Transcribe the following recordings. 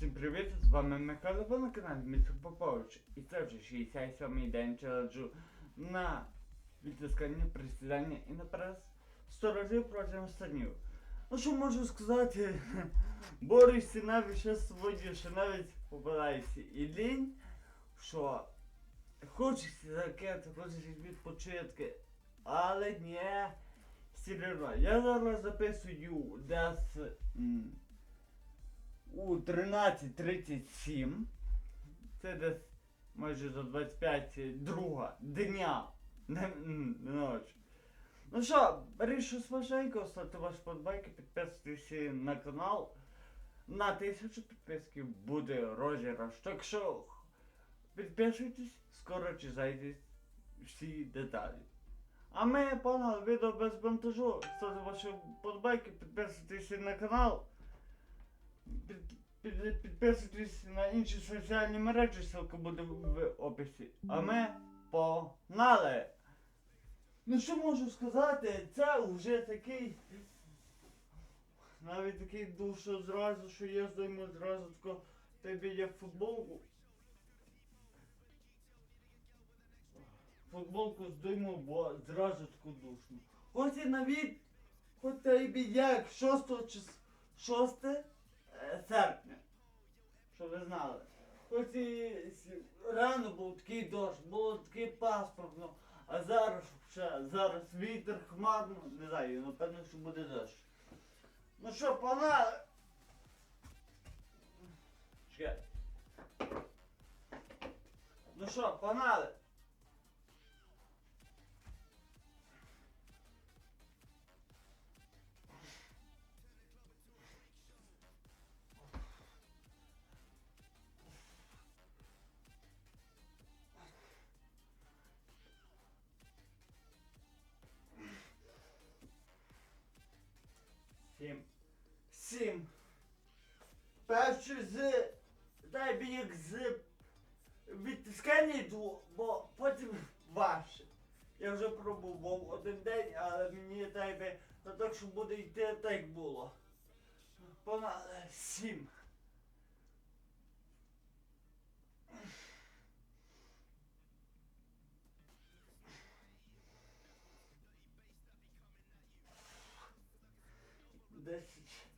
Всім привіт! З вами Михайло ви на каналі Дмитро Попович. І це вже 67-й день челенджу на відтискання, присідання і на прес 100 разів протягом 100 днів. Ну що можу сказати, борюся навіть ще сьогодні, що навіть попадається і лінь, що хочеться ракети, хочеться відпочитки, але ні, серйозно. Я зараз записую десь... у 13.37. Це десь майже за 25 друга дня ночі. Ну що, щось смачненько, ставте ваші подбайки, підписуйтесь на канал. На тисячу підписків буде розіграш. Так що підписуйтесь, скоро читайте всі деталі. А ми, пане, відео без монтажу. Ставте ваші подбайки, підписуйтесь на канал. Під- під- Підписуйтесь на інші соціальні мережі, ссылка буде в описі. А ми погнали! Ну що можу сказати, це вже такий. Навіть такий що зразу, що я здойму зразу тако тобі є футболку. Футболку здойму, бо зразу таку душну. Хоч і навіть, хоч тобі як 6 чис... 6 е, серпня. Щоб ви знали. Хоч і рано був такий дощ, було таке паспортно, а зараз ще, зараз вітер хмарно, не знаю, напевно, що буде дощ. Ну що, погнали! Чекай. Ну що, погнали! Перший з. Дай би як з відтискання йду, бо потім важче. Я вже пробував один день, але мені дай би то так, що буде йти так було. Понад сім. Десять.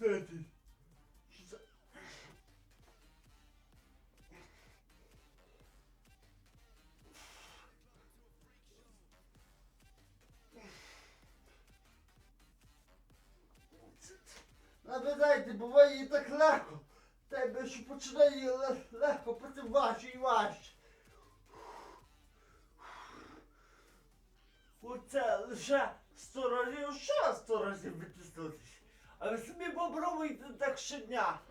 Шістнадцять. Шістнадцять. Буває і так легко. Тебе що починає ле- легко, потім важче і важче. Оце лише сто разів, ще сто разів витиснутися. А ви собі попробуйте так щодня. Двадцять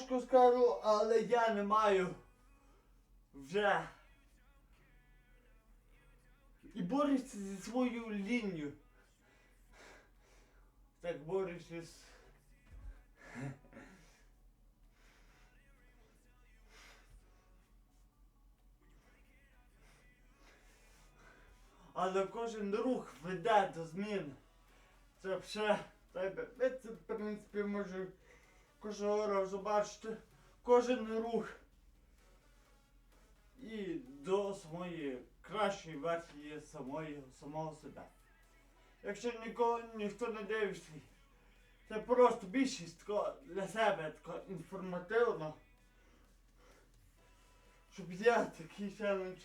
Важко скажу, але я не маю вже. І борюся зі своєю лінією. Так борюся з. Але кожен рух веде до змін. Це все. Це, в принципі, може кожного бачите. Кожен рух. І до самої кращої версії самої, самого себе. Якщо нікого ніхто не дивиться, це просто більшість тако для себе тако інформативно. щоб я такий челендж.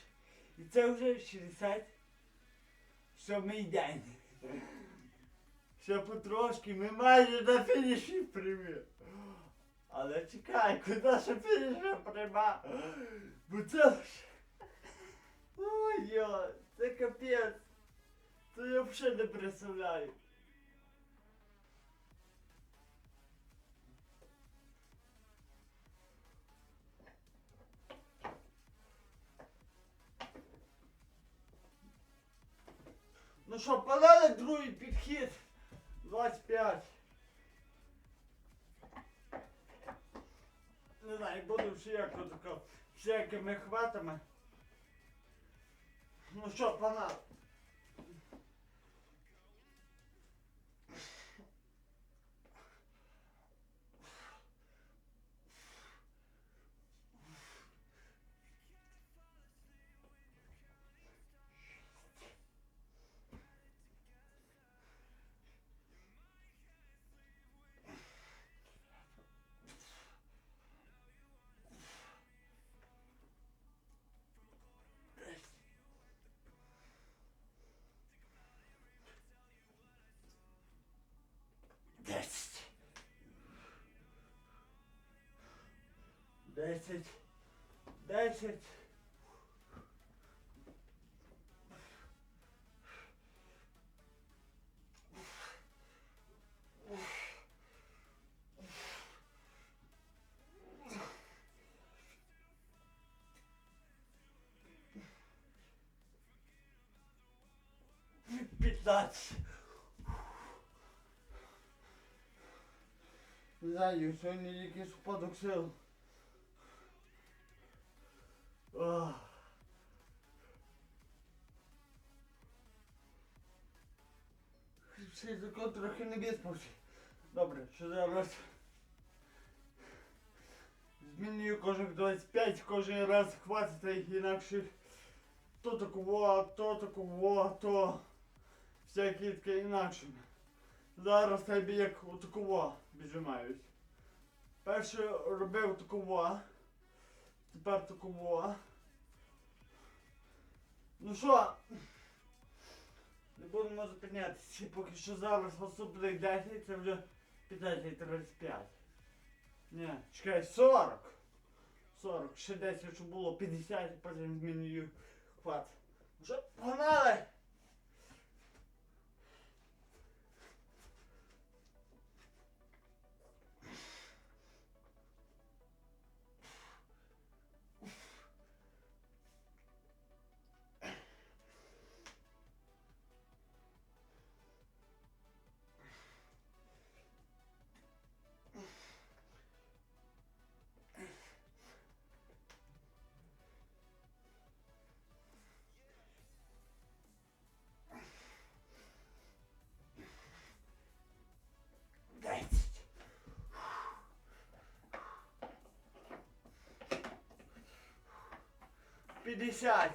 І це вже 67 день. Ще потрошки ми майже на фініші прямі. Але чекай, куди ще фініша пряма? Бо це ж. Ой, йо, це капець. Це я взагалі не представляю. Ну що, подали другий підхід. 25. Не знаю, буду як тако всякими хватами. Ну що, пана? Десять. Десять. Пятнадцать. Не знаю, сьогодні якийсь впадок сил. Ах. Закон трохи не виспався. Добре, що зараз змінюю кожних 25, кожен раз хватить інакше то такого, то такого, то всякі таке інакше. Зараз тебе як у такого віджимаюсь. Перше робив такого, тепер такого. Ну що, не будемо зупинятися, поки що зараз наступних 10, це вже 15.35. Ні, чекай, 40. 40, ще 10, щоб було 50, потім змінюю хват. Ну що, погнали! 50.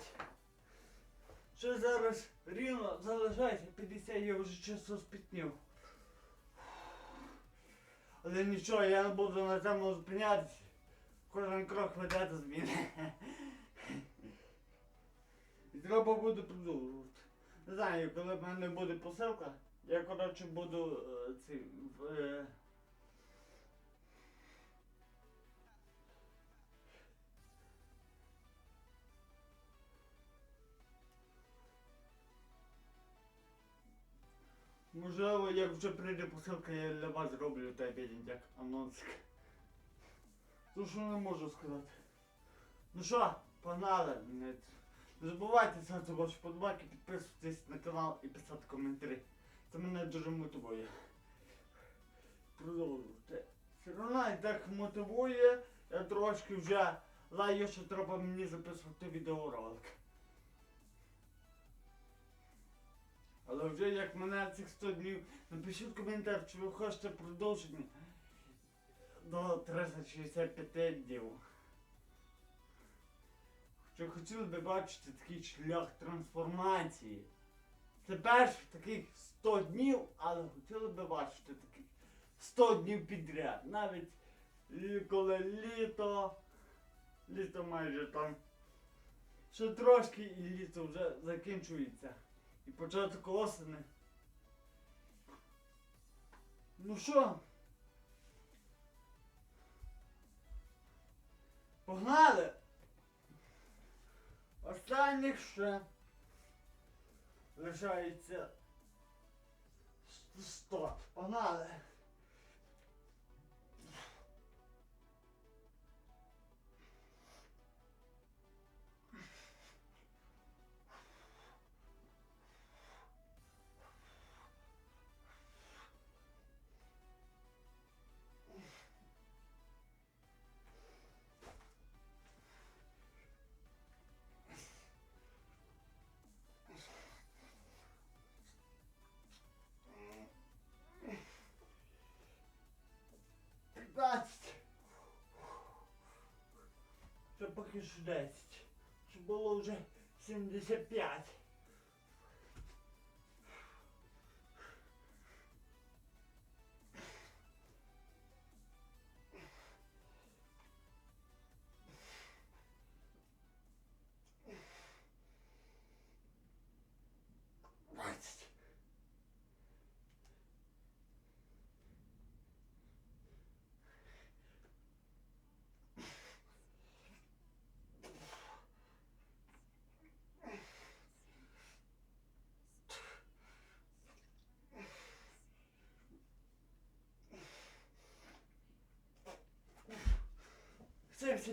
Що зараз рівно залишається 50, я вже чисто спітнів. Але нічого, я не буду на цьому зупинятися. Кожен крок веде зміни. І треба буде продовжувати. Не знаю, коли в мене буде посилка, я коротше буду е, ці... Можливо, як вже прийде посилка, я для вас зроблю той бідень як анонсик. То що не можу сказати. Ну що, погнали. Не, не забувайте ставити ваші подобайки, підписуватись на канал і писати коментарі. Це мене дуже мотивує. Продовжуйте. Все одно і так мотивує, я трошки вже лаю, що треба мені записувати відеоролик. Але вже як мене цих 100 днів, напишіть коментар, чи ви хочете продовження до 365 днів. Чи хотіли би бачити такий шлях трансформації? Це перших таких 100 днів, але хотіли би бачити таких 100 днів підряд. Навіть коли літо, Літо майже там. Ще трошки і літо вже закінчується. І початок осени. Ну що? Погнали! Останніх ще лишається сто. Погнали! Поки що 10. Щоб було вже 75.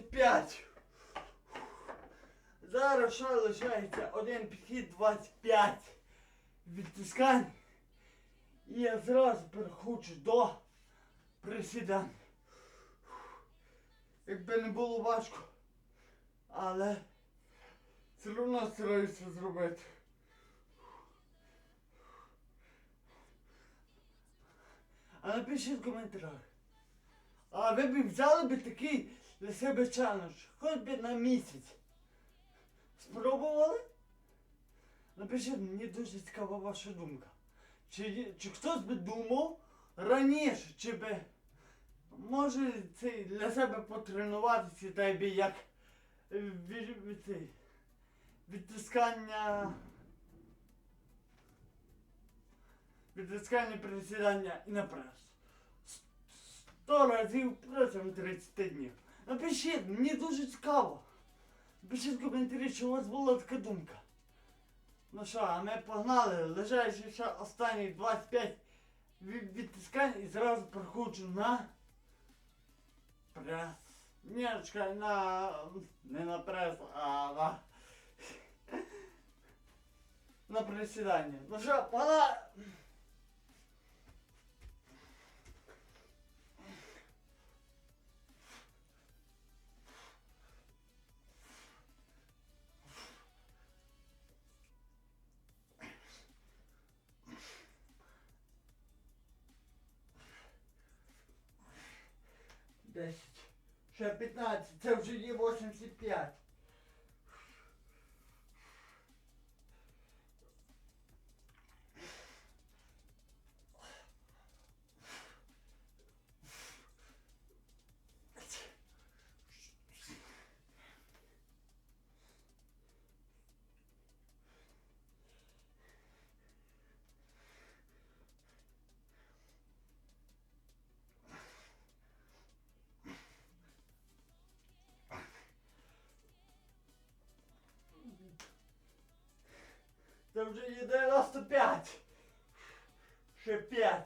25. Зараз що лишається один підхід 25 відтискань. І я зразу переходжу до присідань. Якби не було важко, але все одно стараюся зробити. А напишіть в коментарях. А ви б взяли б такий для себе челендж, хоч би на місяць. Спробували? Напишіть, мені дуже цікава ваша думка. Чи, чи хтось би думав раніше, чи би може цей, для себе потренуватися та би як е, від, від, відтискання. Відтискання присідання і на прес. Сто разів протягом 30 днів. Напишіть, мені дуже цікаво. Пишіть в коментарі, чи у вас була така думка. Ну що, а ми погнали, лежачи ще останні 25 відтискань і зразу проходжу на прес. Ні, чекай, на. не на прес, а на. На присідання. Ну що, погнали! Ще 15, це вже є 85. Це вже є 95. Ще 5.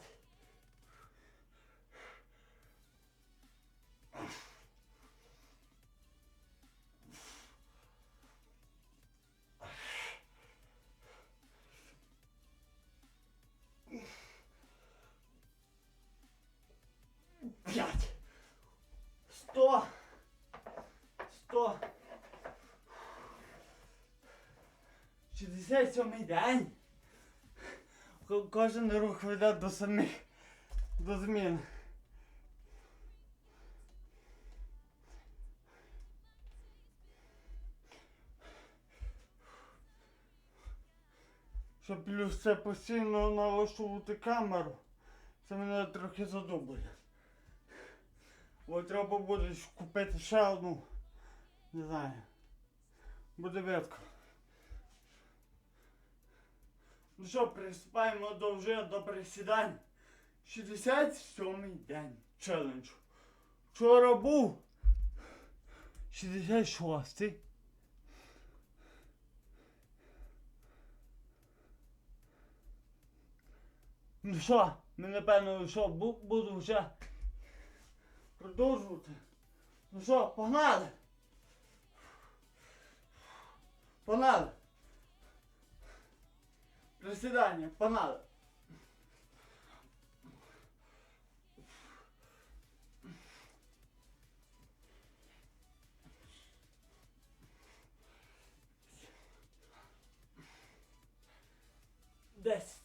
67 день. Кожен рух веде до самих до змін. Щоб плюс це постійно налаштовувати камеру, це мене трохи задумує. От треба буде купити ще одну Не знаю. Буде видко. Ну що, приступаємо до вже до присідань. 67-й день челенджу. Вчора був 66-й. Ну що, ми напевно що, бу- буду вже продовжувати. Ну що, погнали! Погнали! Присідання, погнали! Десять.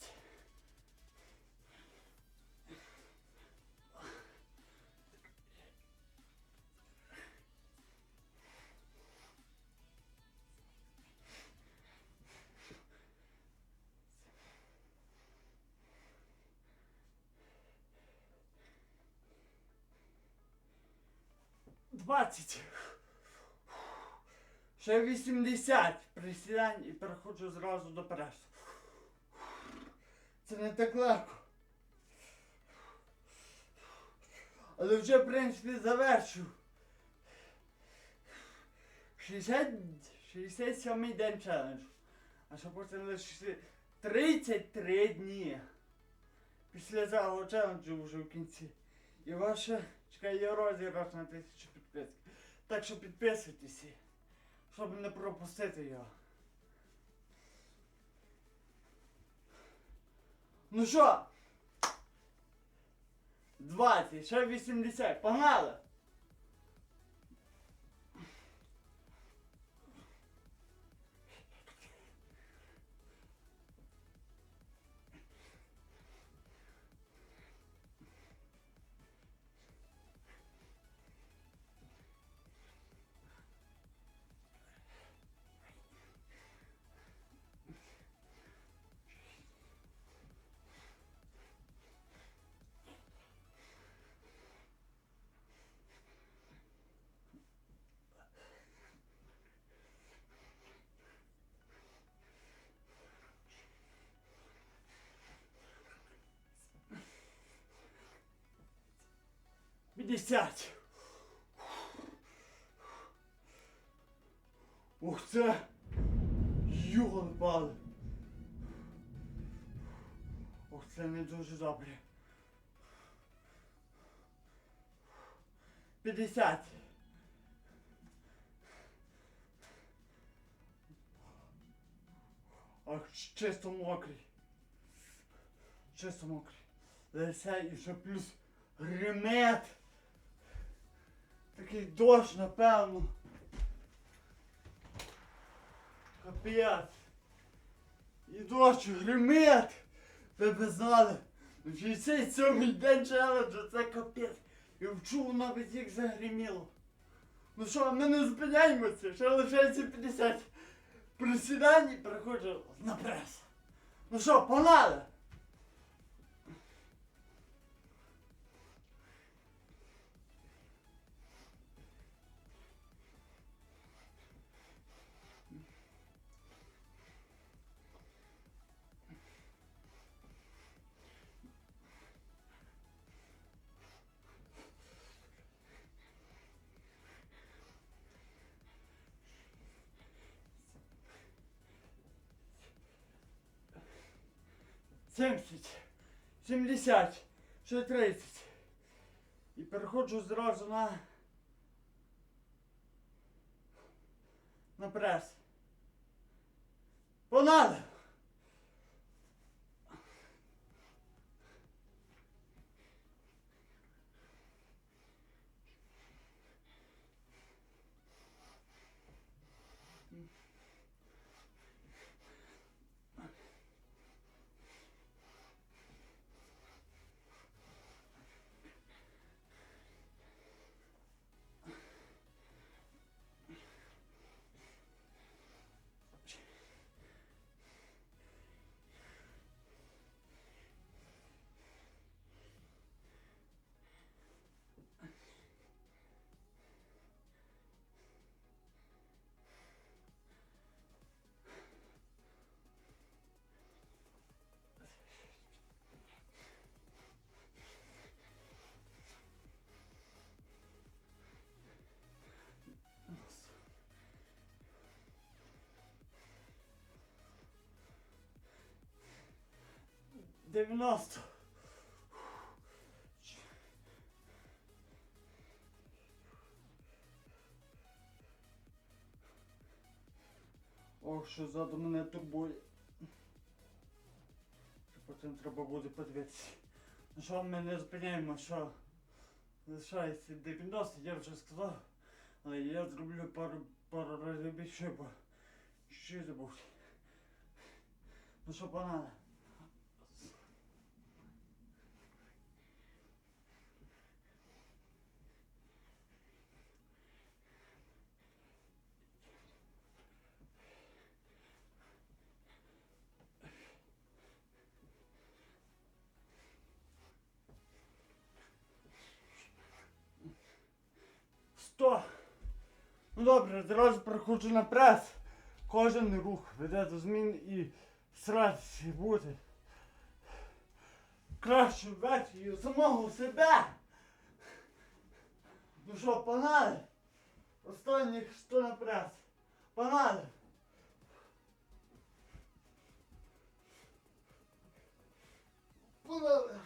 Двадцять. Ще 80 присідань і переходжу зразу до пресу. Це не так легко. Але вже, в принципі, завершу. 60, 67 день челенджу. А що потім лише 33 дні. Після цього челенджу вже в кінці. І ваше чекає розіграш на тисячу підписок. Так що підписуйтесь, щоб не пропустити його. Ну що? 20, ще 80, погнали! П'ятдесят. Ух це! Йон пали. Ух, це не дуже добре. П'ятдесят. Ах, чисто мокрий. Чисто мокрий. Лисе і ще плюс гримет. Такий дощ, напевно. Капець. І дощ, гримет. Ви б знали. 67-й день челенджу, це капець. Я вчув навіть як загриміло. Ну що, ми не зупиняємося, ще лишається 50 присідань і переходжу на прес. Ну що, погнали! Семдесят, сімдесят, ще тридцять. І переходжу зразу на. На прес. Погнали! 90. Ох, що ззаду мене турбує. Потім треба буде подивитися. Ну що ми не зупиняємо, що лишається 90, я вже сказав. Але я зроблю пару, пару разів більше, бо ще забув. Ну що, пана? Сто. Ну добре, зразу переходжу на прес. Кожен рух веде до змін і старатися бути кращим версією самого себе. Ну що, панали? Останніх 100 на прес. Панали. Панали.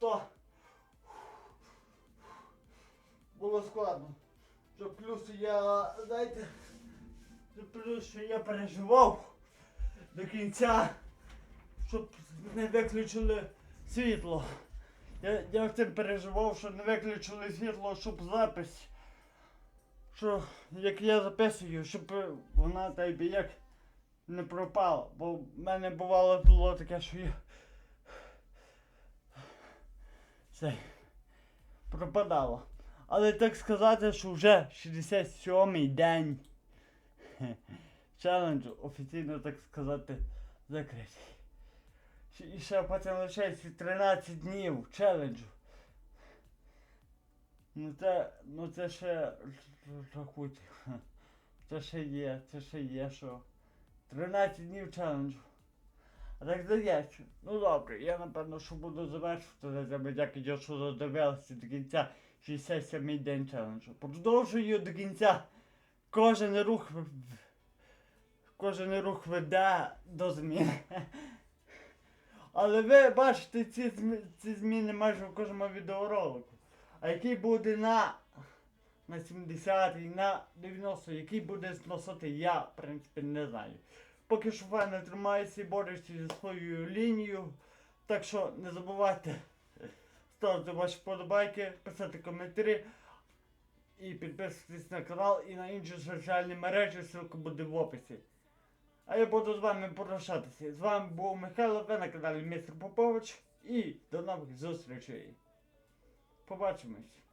То було складно. Що плюс я, знаєте, що плюс, що я переживав до кінця, щоб не виключили світло. Я, я цим переживав, що не виключили світло, щоб запис. Що як я записую, щоб вона та й як не пропала. Бо в мене бувало було таке, що я. Це пропадало. Але так сказати, що вже 67-й день челенджу офіційно так сказати закритий. І ще потім лишається 13 днів челенджу. Ну це, ну це ще рахуйте. Це ще є, це ще є, що 13 днів челенджу. А так здається. Ну добре, я напевно, що буду завершувати дякую, що додивилися до кінця 67-й день челенджу. Продовжую до кінця кожен рух кожен рух веде до зміни. Але ви бачите ці, змі- ці зміни майже в кожному відеоролику. А який буде на, на 70-й, на 90-й, який буде зносити, я, в принципі, не знаю. Поки що файно тримаюся і борюся зі своєю лінією. Так що не забувайте ставити ваші вподобайки, писати коментарі і підписуватись на канал і на інші соціальні мережі, ссылка буде в описі. А я буду з вами прощатися. З вами був Михайло, ви на каналі Містер Попович і до нових зустрічей. Побачимось.